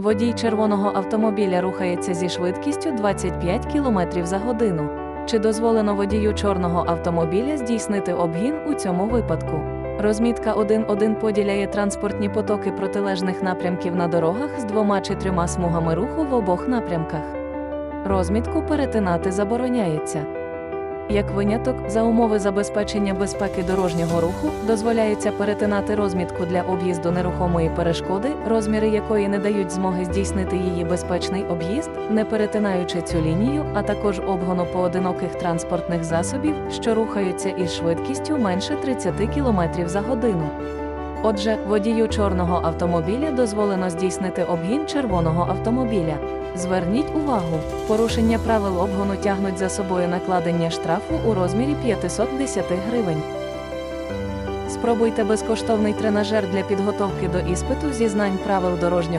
Водій червоного автомобіля рухається зі швидкістю 25 км за годину. Чи дозволено водію чорного автомобіля здійснити обгін у цьому випадку? Розмітка 1.1 поділяє транспортні потоки протилежних напрямків на дорогах з двома чи трьома смугами руху в обох напрямках. Розмітку перетинати забороняється. Як виняток, за умови забезпечення безпеки дорожнього руху дозволяється перетинати розмітку для об'їзду нерухомої перешкоди, розміри якої не дають змоги здійснити її безпечний об'їзд, не перетинаючи цю лінію, а також обгону поодиноких транспортних засобів, що рухаються із швидкістю менше 30 км за годину. Отже, водію чорного автомобіля дозволено здійснити обгін червоного автомобіля. Зверніть увагу, порушення правил обгону тягнуть за собою накладення штрафу у розмірі 510 гривень. Спробуйте безкоштовний тренажер для підготовки до іспиту зі знань правил дорожнього